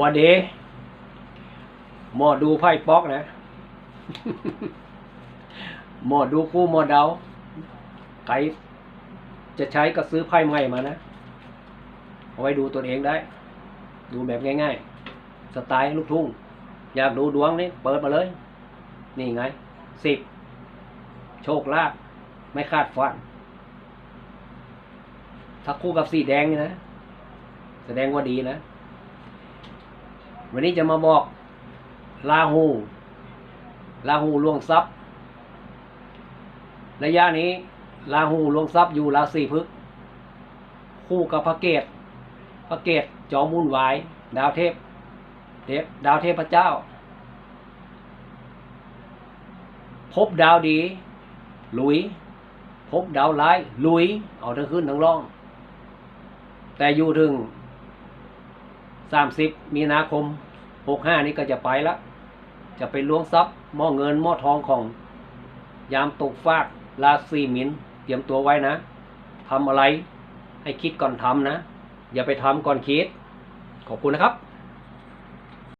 วันเดหมอดูไพ่ป๊อกนะ หมอดูคู่หมอเดาใครจะใช้ก็ซื้อไพ่ใหม่มานะเอาไว้ดูตัวเองได้ ดูแบบง่ายๆ สไตล์ลูกทุ่ง อยากดูดวงนี่เปิดมาเลย นี่ไงสิบโชคลาภไม่คาดฝัน ถ้าคู่กับสีแดงนี่นะ แสดงว่าดีนะ วันนี้จะมาบอกลาหูลาหูลวงทรัพย์ ระยะนี้ลาหูลวงทรัพย์อยู่ราศีพฤกษ์คู่กับพระเกตพระเกตจอมมุ่นหวาย ดาวเทพเทพดาวเทพพเจ้า พบดาวดี ลุย พบดาวร้าย ลุย เอาทั้งขึ้นทั้งล่อง แต่อยู่ถึง สามสิบมีนาคมหกห้านี้ก็จะไปแล้วจะไปล้วงทรัพย์หม้อเงินหม้อทองของ ยามตกฟากราศีมินเตรียมตัวไว้นะทำอะไรให้คิดก่อนทำนะ อย่าไปทำก่อนคิด ขอบคุณนะครับ